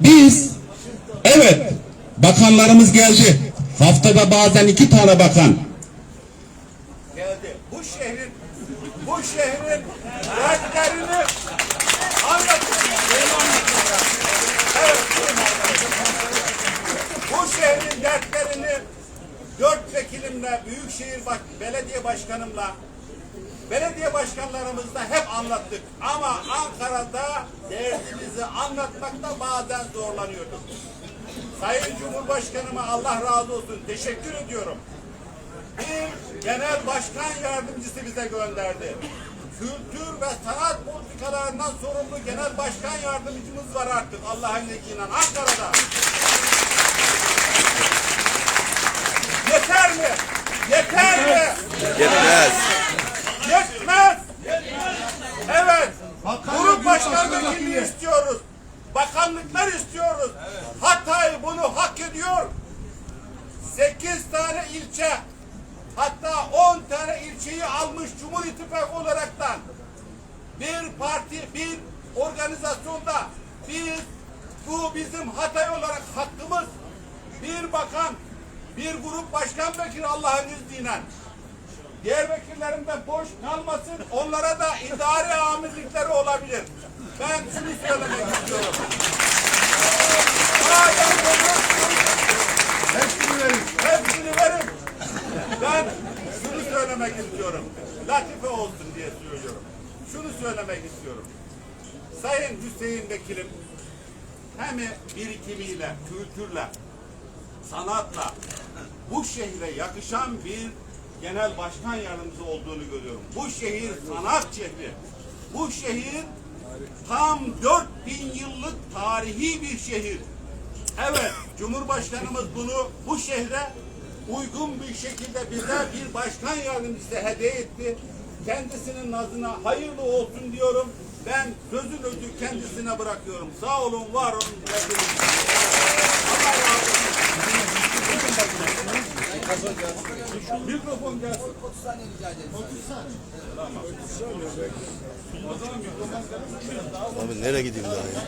Biz evet bakanlarımız geldi. Haftada bazen iki tane bakan. geldi. Bu şehrin bu şehrin dertlerini anlatın. Evet. Bu şehrin dertlerini dört vekilimle, Büyükşehir Belediye Başkanımla, belediye başkanlarımızla hep anlattık. Ama Ankara'da derdimizi anlatmakta bazen zorlanıyorduk. Sayın Cumhurbaşkanıma Allah razı olsun. Teşekkür ediyorum bir genel başkan yardımcısı bize gönderdi. Kültür ve sanat politikalarından sorumlu genel başkan yardımcımız var artık Allah'ın izniyle Ankara'da. Yeter mi? Yeter mi? Yetmez. Yetmez. Evet. Grup başkan vekilliği istiyoruz. Bakanlıklar istiyoruz. Hatay bunu hak ediyor. 8 tane ilçe hatta 10 tane ilçeyi almış Cumhur İttifakı olaraktan bir parti, bir organizasyonda biz bu bizim Hatay olarak hakkımız bir bakan, bir grup başkan vekili Allah'ın izniyle diğer vekillerim de boş kalmasın. Onlara da idari amirlikleri olabilir. Ben şunu söylemek istiyorum. Madem bunu Hepsini verin. Hepsini verin. Ben şunu söylemek istiyorum. Latife olsun diye söylüyorum. Şunu söylemek istiyorum. Sayın Hüseyin Vekilim hem birikimiyle, kültürle, sanatla bu şehre yakışan bir genel başkan yardımcısı olduğunu görüyorum. Bu şehir sanat şehri. Bu şehir tam 4000 yıllık tarihi bir şehir. Evet, Cumhurbaşkanımız bunu bu şehre uygun bir şekilde bize bir başkan yardımcısı hediye etti. Kendisinin nazına hayırlı olsun diyorum. Ben sözün özü kendisine bırakıyorum. Sağ olun, var olun. Mikrofon gelsin. 30 saniye rica ederim. 30 saniye. Tamam. O zaman mikrofon gelsin. Abi nereye gideyim daha ya?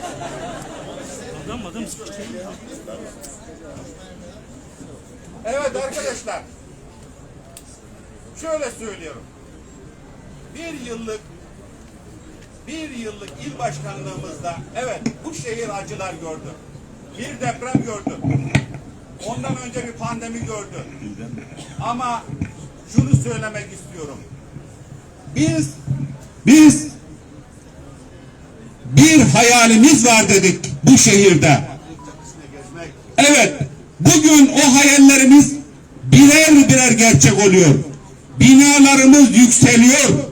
Evet arkadaşlar. Şöyle söylüyorum. Bir yıllık bir yıllık il başkanlığımızda evet bu şehir acılar gördü. Bir deprem gördü. Ondan önce bir pandemi gördü. Ama şunu söylemek istiyorum. Biz Biz bir hayalimiz var dedik bu şehirde. Evet, bugün o hayallerimiz birer birer gerçek oluyor. Binalarımız yükseliyor.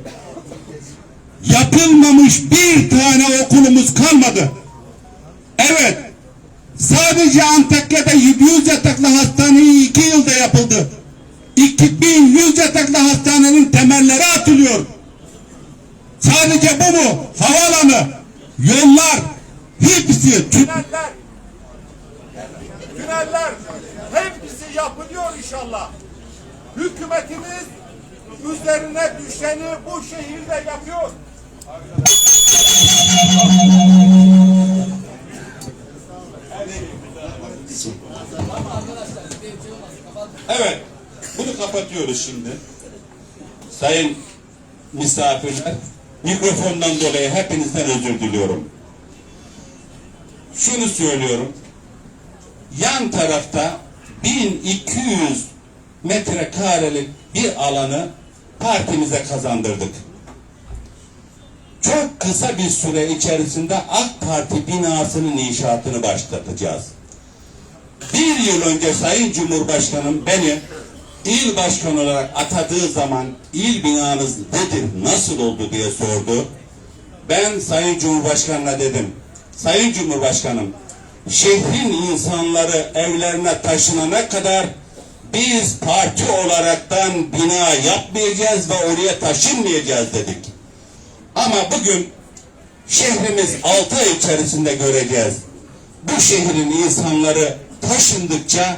Yapılmamış bir tane okulumuz kalmadı. Evet, sadece Antakya'da 100 yataklı hastane iki yılda yapıldı. 2100 yataklı hastanenin temelleri atılıyor. Sadece bu mu? Havaalanı, yollar, hepsi tü- tüneller tüneller hepsi yapılıyor inşallah. Hükümetimiz üzerine düşeni bu şehirde yapıyor. Evet, bunu kapatıyoruz şimdi. Sayın misafirler, mikrofondan dolayı hepinizden özür diliyorum. Şunu söylüyorum. Yan tarafta 1200 metrekarelik bir alanı partimize kazandırdık. Çok kısa bir süre içerisinde AK Parti binasının inşaatını başlatacağız. Bir yıl önce Sayın Cumhurbaşkanım beni il başkanı olarak atadığı zaman il binanız nedir, nasıl oldu diye sordu. Ben Sayın Cumhurbaşkanı'na dedim. Sayın Cumhurbaşkanım, şehrin insanları evlerine taşınana kadar biz parti olaraktan bina yapmayacağız ve oraya taşınmayacağız dedik. Ama bugün şehrimiz altı ay içerisinde göreceğiz. Bu şehrin insanları taşındıkça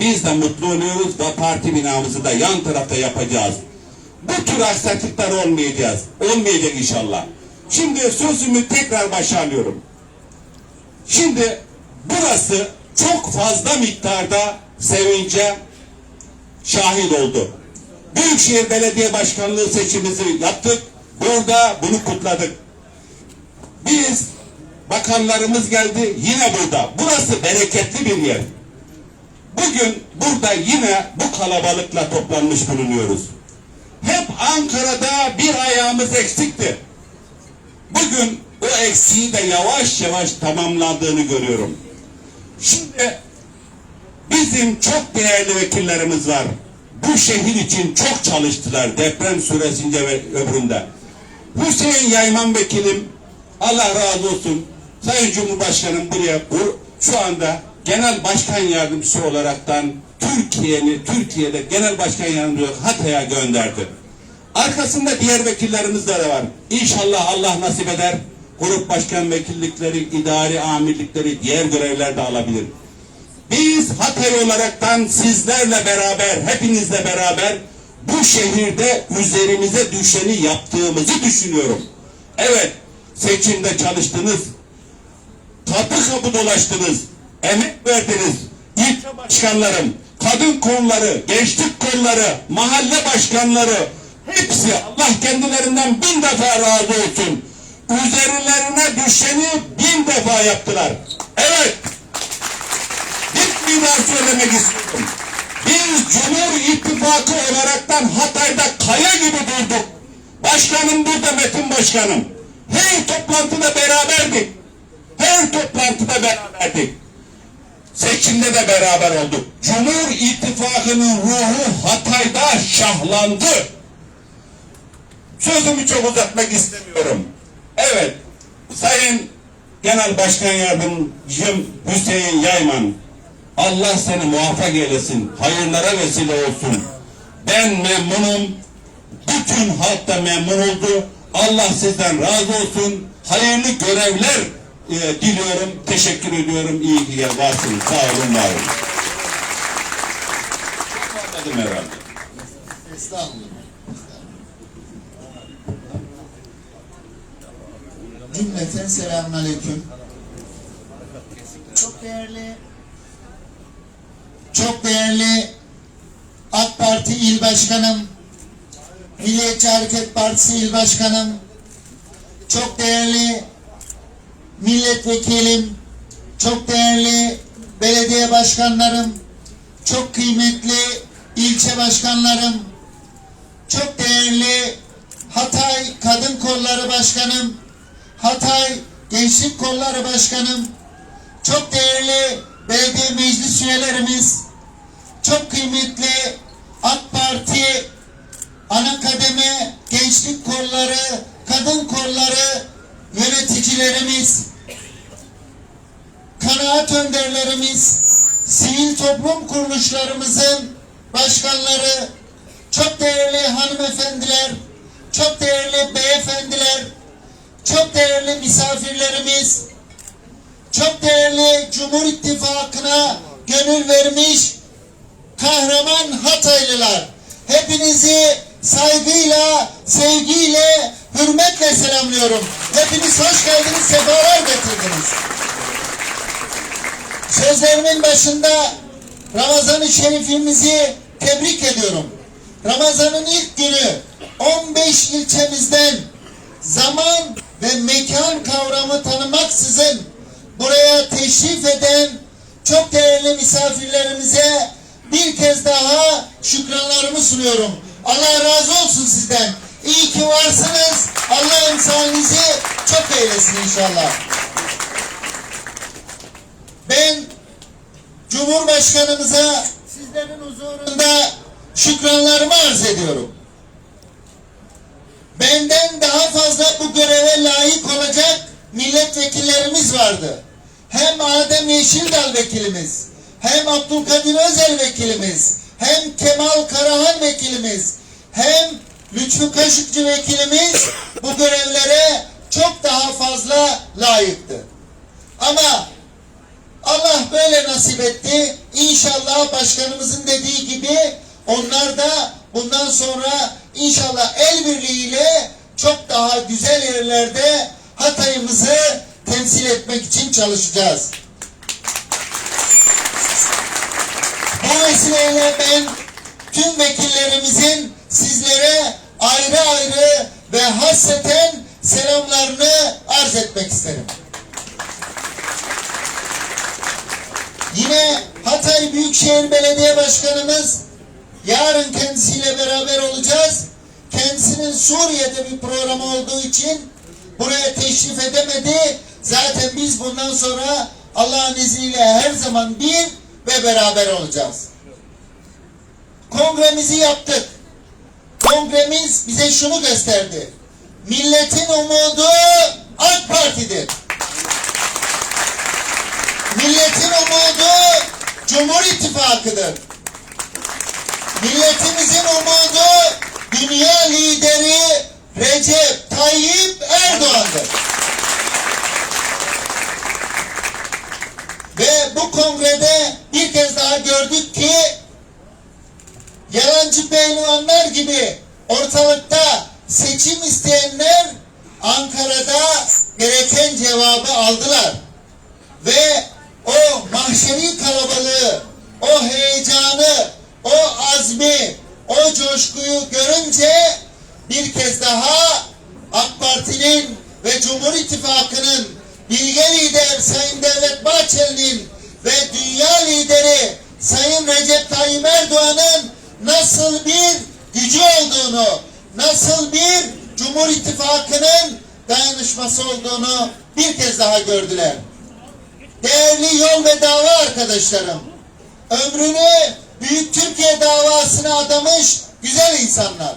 biz de mutlu oluyoruz ve parti binamızı da yan tarafta yapacağız. Bu tür aksaklıklar olmayacağız. Olmayacak inşallah. Şimdi sözümü tekrar başa alıyorum. Şimdi burası çok fazla miktarda sevince şahit oldu. Büyükşehir Belediye Başkanlığı seçimimizi yaptık. Burada bunu kutladık. Biz bakanlarımız geldi yine burada. Burası bereketli bir yer. Bugün burada yine bu kalabalıkla toplanmış bulunuyoruz. Hep Ankara'da bir ayağımız eksikti. Bugün o eksiği de yavaş yavaş tamamlandığını görüyorum. Şimdi bizim çok değerli vekillerimiz var. Bu şehir için çok çalıştılar deprem süresince ve öbüründe. Hüseyin Yayman vekilim Allah razı olsun. Sayın Cumhurbaşkanım buraya bu, şu anda genel başkan yardımcısı olaraktan Türkiye'ni Türkiye'de genel başkan yardımcısı Hatay'a gönderdi. Arkasında diğer vekillerimiz de var. İnşallah Allah nasip eder. Grup başkan vekillikleri, idari amirlikleri, diğer görevler de alabilir. Biz Hatay olaraktan sizlerle beraber, hepinizle beraber bu şehirde üzerimize düşeni yaptığımızı düşünüyorum. Evet, seçimde çalıştınız, kapı kapı dolaştınız, emek verdiniz. İlçe başkanlarım, kadın kolları, gençlik kolları, mahalle başkanları, hepsi Allah kendilerinden bin defa razı olsun. Üzerlerine düşeni bin defa yaptılar. Evet, bir daha söylemek istiyorum. Biz Cumhur İttifakı olaraktan Hatay'da kaya gibi durduk. Başkanım burada Metin Başkanım. Her toplantıda beraberdik. Her toplantıda beraberdik. Seçimde de beraber olduk. Cumhur İttifakı'nın ruhu Hatay'da şahlandı. Sözümü çok uzatmak istemiyorum. Evet, Sayın Genel Başkan Yardımcım Hüseyin Yayman, Allah seni muvaffak eylesin, hayırlara vesile olsun. Ben memnunum, bütün halk da memnun oldu. Allah sizden razı olsun. Hayırlı görevler e, diliyorum, teşekkür ediyorum. İyi ki varsınız. Sağ olun, var olun. Anladım. Estağfurullah. Cümleten selamünaleyküm. Çok değerli çok değerli AK Parti İl Başkanım, Milliyetçi Hareket Partisi İl Başkanım, çok değerli milletvekilim, çok değerli belediye başkanlarım, çok kıymetli ilçe başkanlarım, çok değerli Hatay Kadın Kolları Başkanım, Hatay Gençlik Kolları Başkanım, çok değerli belediye meclis üyelerimiz, çok kıymetli AK Parti ana kademe gençlik kolları, kadın kolları yöneticilerimiz, kanaat önderlerimiz, sivil toplum kuruluşlarımızın başkanları, çok değerli hanımefendiler, çok değerli beyefendiler, çok değerli misafirlerimiz, çok değerli Cumhur İttifakı'na gönül vermiş kahraman Hataylılar. Hepinizi saygıyla, sevgiyle, hürmetle selamlıyorum. Hepiniz hoş geldiniz, sefalar getirdiniz. Sözlerimin başında Ramazan-ı Şerifimizi tebrik ediyorum. Ramazan'ın ilk günü 15 ilçemizden zaman ve mekan kavramı tanımaksızın buraya teşrif eden çok değerli misafirlerimize bir kez daha şükranlarımı sunuyorum. Allah razı olsun sizden. İyi ki varsınız. Allah emsalinizi çok eylesin inşallah. Ben Cumhurbaşkanımıza sizlerin huzurunda şükranlarımı arz ediyorum. Benden daha fazla bu göreve layık olacak milletvekillerimiz vardı. Hem Adem Yeşildal vekilimiz, hem Abdülkadir Özel vekilimiz, hem Kemal Karahan vekilimiz, hem Lütfü Kaşıkçı vekilimiz bu görevlere çok daha fazla layıktı. Ama Allah böyle nasip etti. İnşallah başkanımızın dediği gibi onlar da bundan sonra inşallah el birliğiyle çok daha güzel yerlerde Hatay'ımızı temsil etmek için çalışacağız. Bu vesileyle ben tüm vekillerimizin sizlere ayrı ayrı ve hasreten selamlarını arz etmek isterim. Yine Hatay Büyükşehir Belediye Başkanımız yarın kendisiyle beraber olacağız. Kendisinin Suriye'de bir programı olduğu için buraya teşrif edemedi. Zaten biz bundan sonra Allah'ın izniyle her zaman bir ve beraber olacağız. Kongremizi yaptık. Kongremiz bize şunu gösterdi. Milletin umudu AK Parti'dir. Milletin umudu Cumhur İttifakı'dır. Milletimizin umudu dünya lideri Recep Tayyip Erdoğan'dır. Ve bu kongrede bir kez daha gördük ki yalancı pehlivanlar gibi ortalıkta seçim isteyenler Ankara'da gereken cevabı aldılar. Ve o mahşeri kalabalığı, o heyecanı, o azmi, o coşkuyu görünce bir kez daha AK Parti'nin ve Cumhur İttifakı'nın bilge lider Sayın Devlet Bahçeli'nin ve dünya lideri Sayın Recep Tayyip Erdoğan'ın nasıl bir gücü olduğunu, nasıl bir Cumhur İttifakı'nın dayanışması olduğunu bir kez daha gördüler. Değerli yol ve dava arkadaşlarım, ömrünü Büyük Türkiye davasına adamış güzel insanlar.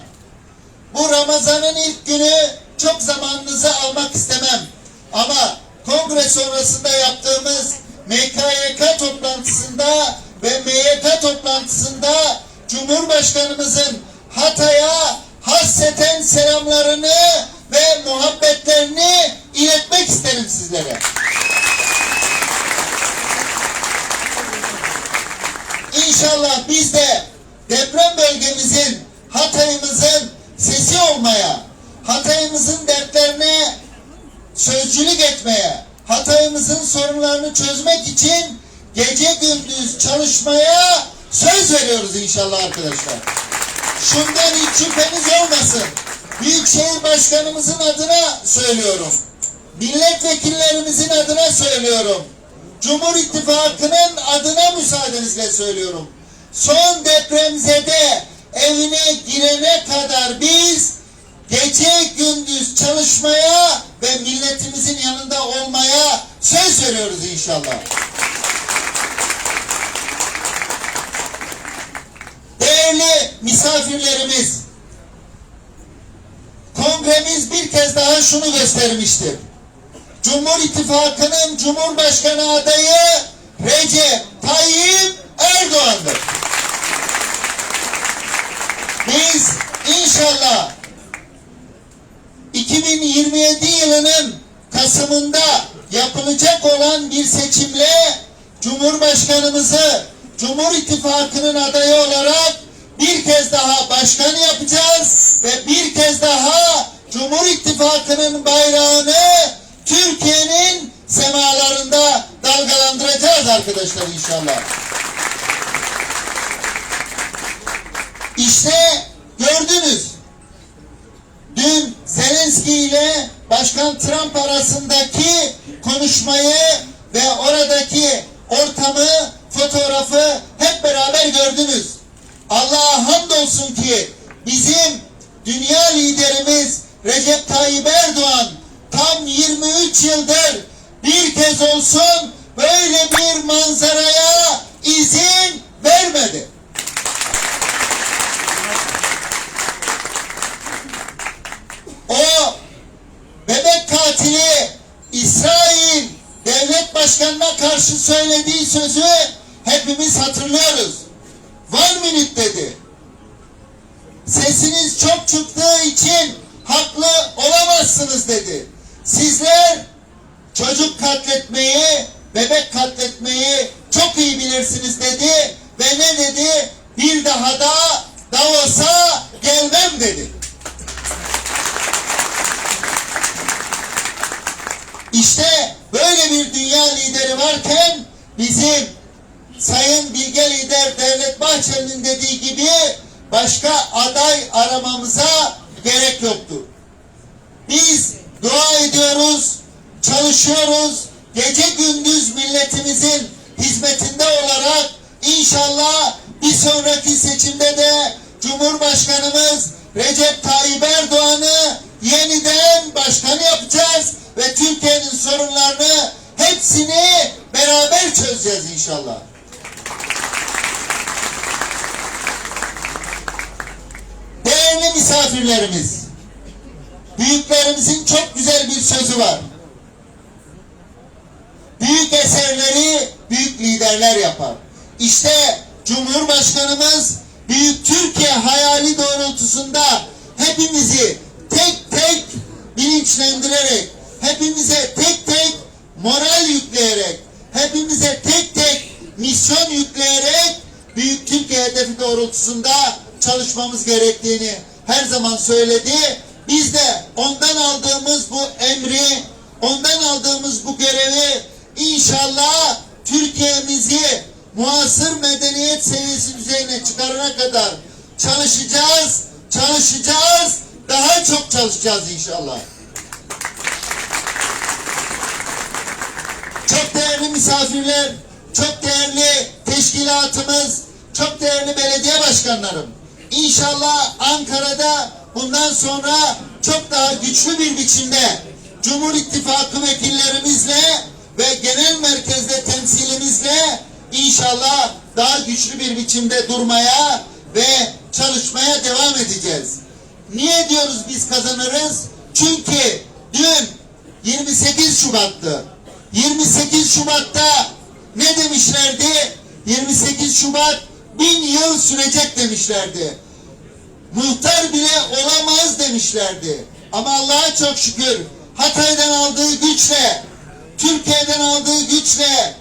Bu Ramazan'ın ilk günü çok zamanınızı almak istemem. Ama kongre sonrasında yaptığımız MKYK toplantısında ve MYK toplantısında Cumhurbaşkanımızın Hatay'a hasreten selamlarını ve muhabbetlerini iletmek isterim sizlere. İnşallah biz de deprem bölgemizin, Hatay'ımızın sesi olmaya, Hatay'ımızın dertlerine sözcülük etmeye, Hatay'ımızın sorunlarını çözmek için gece gündüz çalışmaya söz veriyoruz inşallah arkadaşlar. Şundan hiç şüpheniz olmasın. Büyükşehir Başkanımızın adına söylüyorum. Milletvekillerimizin adına söylüyorum. Cumhur İttifakı'nın adına müsaadenizle söylüyorum. Son depremzede evine girene kadar biz gece gündüz çalışmaya ve milletimizin yanında olmaya söz veriyoruz inşallah. Değerli misafirlerimiz, kongremiz bir kez daha şunu göstermiştir. Cumhur İttifakı'nın Cumhurbaşkanı adayı Recep Tayyip Erdoğan'dır. Biz inşallah 2027 yılının Kasım'ında yapılacak olan bir seçimle Cumhurbaşkanımızı Cumhur İttifakı'nın adayı olarak bir kez daha başkan yapacağız ve bir kez daha Cumhur İttifakı'nın bayrağını Türkiye'nin semalarında dalgalandıracağız arkadaşlar inşallah. İşte gördünüz. Dün Zelenski ile Başkan Trump arasındaki konuşmayı ve oradaki ortamı, fotoğrafı hep beraber gördünüz. Allah'a hamdolsun ki bizim dünya liderimiz Recep Tayyip Erdoğan tam 23 yıldır bir kez olsun böyle bir manzaraya izin vermedi. O bebek katili İsrail devlet başkanına karşı söylediği sözü hepimiz hatırlıyoruz. One minute dedi. Sesiniz çok çıktığı için haklı olamazsınız dedi. Sizler çocuk katletmeyi, bebek katletmeyi çok iyi bilirsiniz dedi ve ne dedi? Bir daha da Davos'a gelmem dedi. İşte böyle bir dünya lideri varken bizim Sayın Bilge Lider Devlet Bahçeli'nin dediği gibi başka aday aramamıza gerek yoktur. Biz dua ediyoruz, çalışıyoruz. Gece gündüz milletimizin hizmetinde olarak inşallah bir sonraki seçimde de Cumhurbaşkanımız Recep Tayyip Erdoğan'ı yeniden başkan yapacağız ve Türkiye'nin sorunlarını hepsini beraber çözeceğiz inşallah. Değerli misafirlerimiz, büyüklerimizin çok güzel bir sözü var. Büyük eserleri büyük liderler yapar. İşte Cumhurbaşkanımız Büyük Türkiye hayali doğrultusunda hepimizi tek tek bilinçlendirerek, hepimize tek tek moral yükleyerek, hepimize tek tek misyon yükleyerek Büyük Türkiye hedefi doğrultusunda çalışmamız gerektiğini her zaman söyledi. Biz de ondan aldığımız bu emri, ondan aldığımız bu görevi inşallah Türkiye'mizi muasır medeniyet seviyesi düzeyine çıkarana kadar çalışacağız, çalışacağız, daha çok çalışacağız inşallah. Çok değerli misafirler, çok değerli teşkilatımız, çok değerli belediye başkanlarım. İnşallah Ankara'da bundan sonra çok daha güçlü bir biçimde Cumhur İttifakı vekillerimizle ve genel merkezde temsilimizle inşallah daha güçlü bir biçimde durmaya ve çalışmaya devam edeceğiz. Niye diyoruz biz kazanırız? Çünkü dün 28 Şubat'tı. 28 Şubat'ta ne demişlerdi? 28 Şubat bin yıl sürecek demişlerdi. Muhtar bile olamaz demişlerdi. Ama Allah'a çok şükür Hatay'dan aldığı güçle, Türkiye'den aldığı güçle,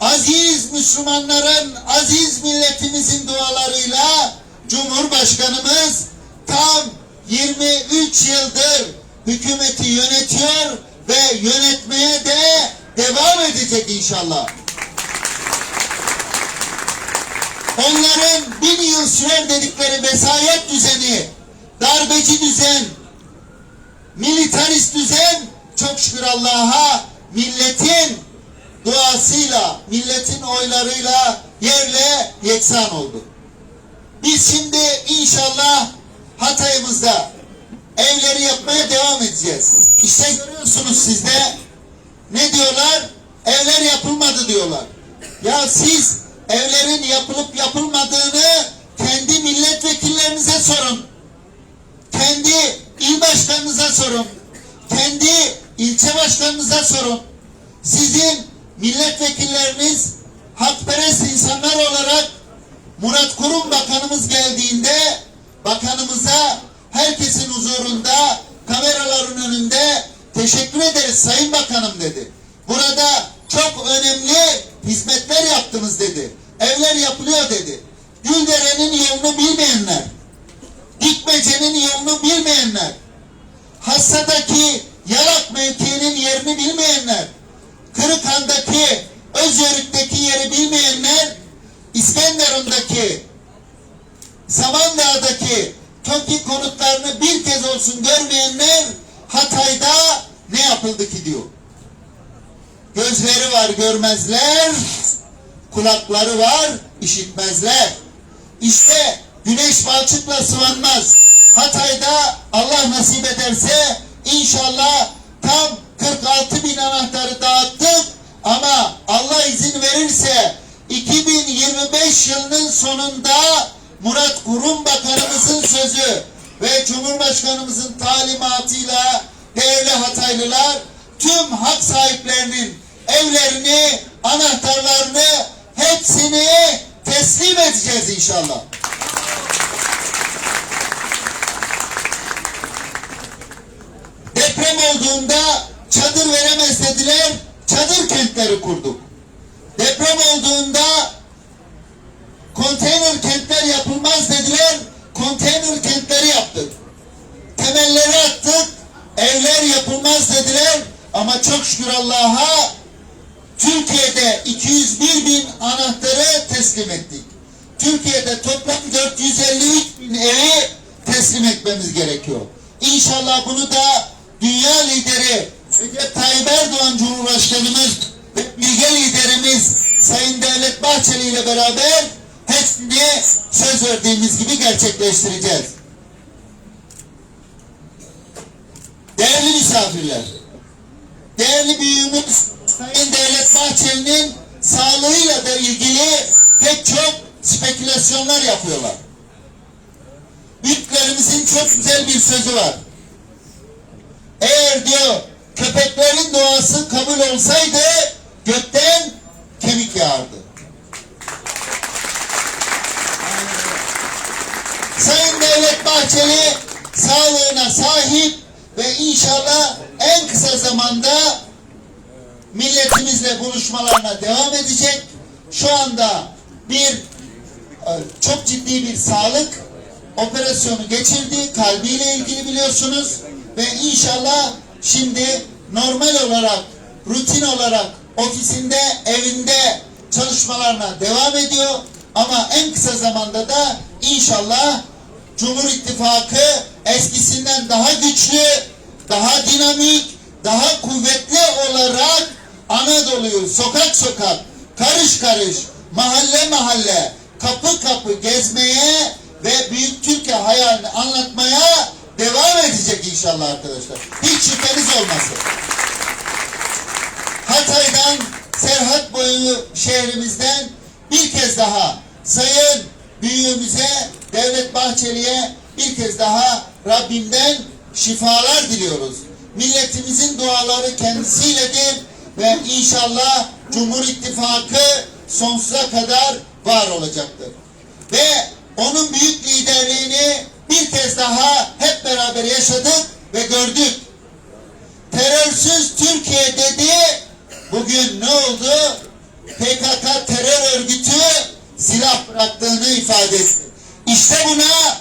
aziz Müslümanların, aziz milletimizin dualarıyla Cumhurbaşkanımız tam 23 yıldır hükümeti yönetiyor ve yönetmeye de devam edecek inşallah. Onların bin yıl sürer dedikleri vesayet düzeni, darbeci düzen, militarist düzen çok şükür Allah'a milletin duasıyla, milletin oylarıyla yerle yeksan oldu. Biz şimdi inşallah Hatay'ımızda evleri yapmaya devam edeceğiz. İşte görüyorsunuz siz de ne diyorlar? Evler yapılmadı diyorlar. Ya siz evlerin yapılıp yapılmadığını kendi milletvekillerinize sorun. Kendi il başkanınıza sorun. Kendi ilçe başkanınıza sorun. Sizin milletvekilleriniz hakperest insanlar olarak Murat Kurum bakanımız geldiğinde bakanımıza herkesin huzurunda kameraların önünde teşekkür ederiz sayın bakanım dedi. Burada çok önemli hizmetler yaptınız dedi. Evler yapılıyor dedi. Güldere'nin yolunu bilmeyenler, Dikmece'nin yolunu bilmeyenler, Hassa'daki Yalak mevkiinin yerini bilmeyenler, Kırıkhan'daki Özyörük'teki yeri bilmeyenler, İskenderun'daki Samandağ'daki TOKİ konutlarını bir kez olsun görmeyenler Hatay'da ne yapıldı ki diyor. Gözleri var görmezler, kulakları var işitmezler. İşte güneş balçıkla sıvanmaz. Hatay'da Allah nasip ederse inşallah tam 46 bin anahtarı dağıttık ama Allah izin verirse 2025 yılının sonunda Murat Kurum Bakanımızın sözü ve Cumhurbaşkanımızın talimatıyla değerli Hataylılar tüm hak sahiplerinin evlerini, anahtarlarını hepsini teslim edeceğiz inşallah. Deprem olduğunda çadır veremez dediler, çadır kentleri kurduk. Deprem olduğunda konteyner kentler yapılmaz dediler, konteyner kentleri yaptık. Temelleri attık, evler yapılmaz dediler ama çok şükür Allah'a Türkiye'de 201 bin anahtarı teslim ettik. Türkiye'de toplam 453 bin evi teslim etmemiz gerekiyor. İnşallah bunu da dünya lideri Recep Tayyip Erdoğan Cumhurbaşkanımız ve bilge liderimiz Sayın Devlet Bahçeli ile beraber hepsini söz verdiğimiz gibi gerçekleştireceğiz. Değerli misafirler, değerli büyüğümüz Sayın Devlet Bahçeli'nin sağlığıyla da ilgili pek çok spekülasyonlar yapıyorlar. Büyüklerimizin çok güzel bir sözü var. Eğer diyor köpeklerin doğası kabul olsaydı gökten kemik yağardı. Sayın Devlet Bahçeli sağlığına sahip ve inşallah en kısa zamanda milletimizle buluşmalarına devam edecek. Şu anda bir e, çok ciddi bir sağlık operasyonu geçirdi. Kalbiyle ilgili biliyorsunuz. Ve inşallah şimdi normal olarak, rutin olarak ofisinde, evinde çalışmalarına devam ediyor. Ama en kısa zamanda da inşallah Cumhur İttifakı eskisinden daha güçlü, daha dinamik, daha kuvvetli olarak Anadolu'yu sokak sokak, karış karış, mahalle mahalle, kapı kapı gezmeye ve Büyük Türkiye hayalini anlatmaya devam edecek inşallah arkadaşlar. Hiç şüpheniz olmasın. Hatay'dan Serhat boyu şehrimizden bir kez daha Sayın Büyüğümüze Devlet Bahçeli'ye bir kez daha Rabbimden şifalar diliyoruz. Milletimizin duaları kendisiyledir ve inşallah Cumhur İttifakı sonsuza kadar var olacaktır. Ve onun büyük liderliğini bir kez daha hep beraber yaşadık ve gördük. Terörsüz Türkiye dedi. Bugün ne oldu? PKK terör örgütü silah bıraktığını ifade etti. İşte buna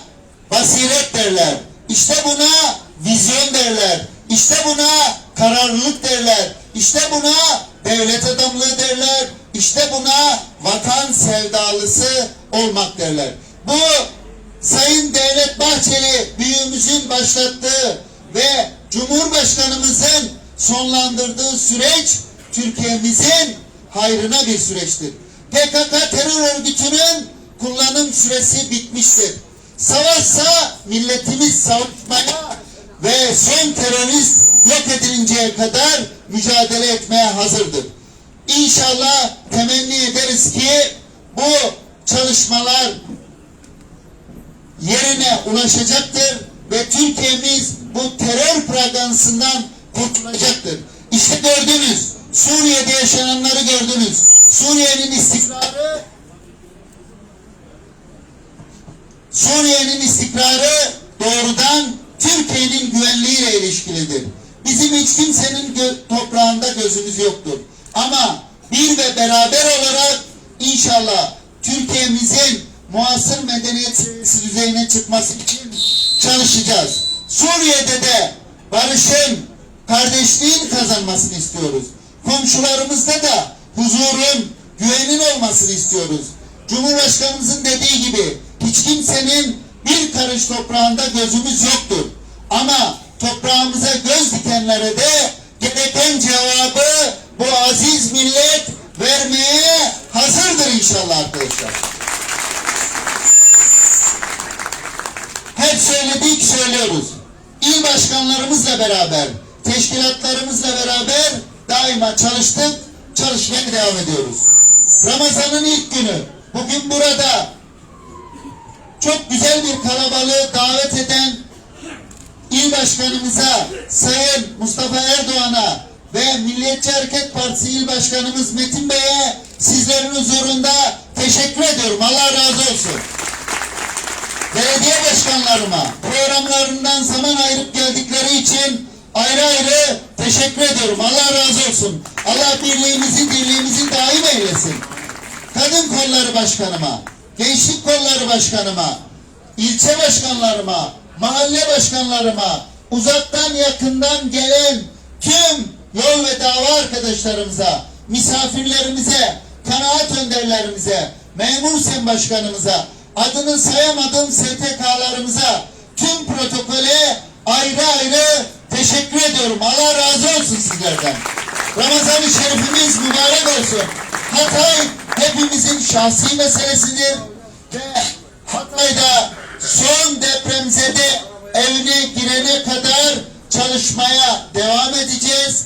basiret derler. İşte buna vizyon derler. İşte buna kararlılık derler. İşte buna devlet adamlığı derler. İşte buna vatan sevdalısı olmak derler. Bu Sayın Devlet Bahçeli büyüğümüzün başlattığı ve Cumhurbaşkanımızın sonlandırdığı süreç Türkiye'mizin hayrına bir süreçtir. PKK terör örgütünün kullanım süresi bitmiştir. Savaşsa milletimiz savaşmaya ve son terörist yok edilinceye kadar mücadele etmeye hazırdır. İnşallah temenni ederiz ki bu çalışmalar yerine ulaşacaktır ve Türkiye'miz bu terör propagandasından kurtulacaktır. İşte gördünüz, Suriye'de yaşananları gördünüz. Suriye'nin istikrarı Suriye'nin istikrarı doğrudan Türkiye'nin güvenliğiyle ilişkilidir. Bizim hiç kimsenin gö- toprağında gözümüz yoktur. Ama bir ve beraber olarak inşallah Türkiye'mizin muasır medeniyet düzeyine çıkması için çalışacağız. Suriye'de de barışın, kardeşliğin kazanmasını istiyoruz. Komşularımızda da huzurun, güvenin olmasını istiyoruz. Cumhurbaşkanımızın dediği gibi hiç kimsenin bir karış toprağında gözümüz yoktur. Ama toprağımıza göz dikenlere de gereken cevabı bu aziz millet vermeye hazırdır inşallah arkadaşlar. Hep söyledik söylüyoruz. İl başkanlarımızla beraber, teşkilatlarımızla beraber daima çalıştık, çalışmaya devam ediyoruz. Ramazan'ın ilk günü, bugün burada çok güzel bir kalabalığı davet eden İl Başkanımıza, Sayın Mustafa Erdoğan'a ve Milliyetçi Hareket Partisi İl Başkanımız Metin Bey'e sizlerin huzurunda teşekkür ediyorum. Allah razı olsun. Belediye başkanlarıma programlarından zaman ayırıp geldikleri için ayrı ayrı teşekkür ediyorum. Allah razı olsun. Allah birliğimizi, dirliğimizi daim eylesin. Kadın kolları başkanıma, gençlik kolları başkanıma, ilçe başkanlarıma, mahalle başkanlarıma, uzaktan yakından gelen tüm yol ve dava arkadaşlarımıza, misafirlerimize, kanaat önderlerimize, Memur Sen Başkanımıza, adını sayamadığım STK'larımıza, tüm protokole ayrı ayrı teşekkür ediyorum. Allah razı olsun sizlerden. Ramazan-ı Şerifimiz mübarek olsun. Hatay hepimizin şahsi meselesidir ve Hatay'da son depremzede evine girene kadar çalışmaya devam edeceğiz.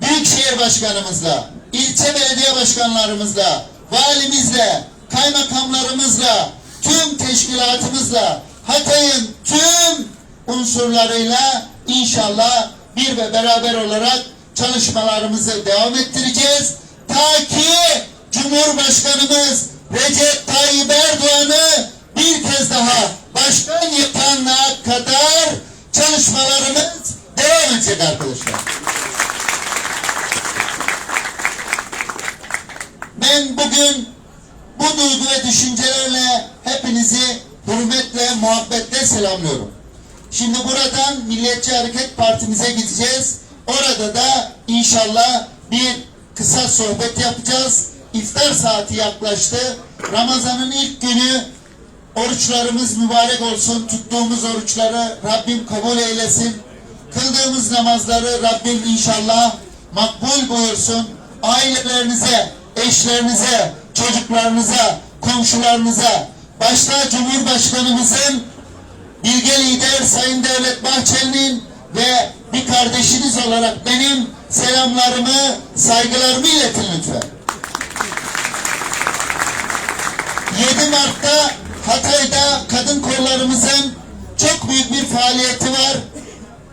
Büyükşehir Başkanımızla, ilçe belediye başkanlarımızla, valimizle, kaymakamlarımızla, tüm teşkilatımızla, Hatay'ın tüm unsurlarıyla inşallah bir ve beraber olarak çalışmalarımızı devam ettireceğiz. Ta ki Cumhurbaşkanımız Recep Tayyip Erdoğan'ı bir kez daha başkan yapana kadar çalışmalarımız devam edecek arkadaşlar. Ben bugün bu duygu ve düşüncelerle hepinizi hürmetle, muhabbetle selamlıyorum. Şimdi buradan Milliyetçi Hareket Partimize gideceğiz. Orada da inşallah bir kısa sohbet yapacağız. İftar saati yaklaştı. Ramazan'ın ilk günü oruçlarımız mübarek olsun. Tuttuğumuz oruçları Rabbim kabul eylesin. Kıldığımız namazları Rabbim inşallah makbul buyursun. Ailelerinize, eşlerinize, çocuklarınıza, komşularınıza, başta Cumhurbaşkanımızın bilge lider Sayın Devlet Bahçeli'nin ve bir kardeşiniz olarak benim selamlarımı, saygılarımı iletin lütfen. 7 Mart'ta Hatay'da kadın kollarımızın çok büyük bir faaliyeti var.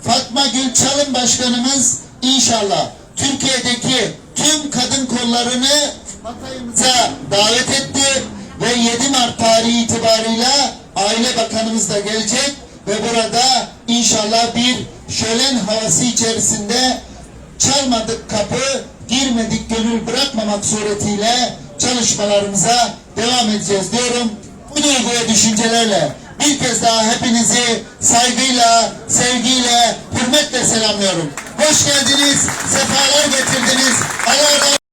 Fatma Gül Çalın Başkanımız inşallah Türkiye'deki tüm kadın kollarını Hatay'ımıza davet etti ve 7 Mart tarihi itibarıyla Aile Bakanımız da gelecek ve burada inşallah bir şölen havası içerisinde çalmadık kapı, girmedik gönül bırakmamak suretiyle çalışmalarımıza devam edeceğiz diyorum. Bu duygu düşüncelerle bir kez daha hepinizi saygıyla, sevgiyle, hürmetle selamlıyorum. Hoş geldiniz, sefalar getirdiniz. Allah razı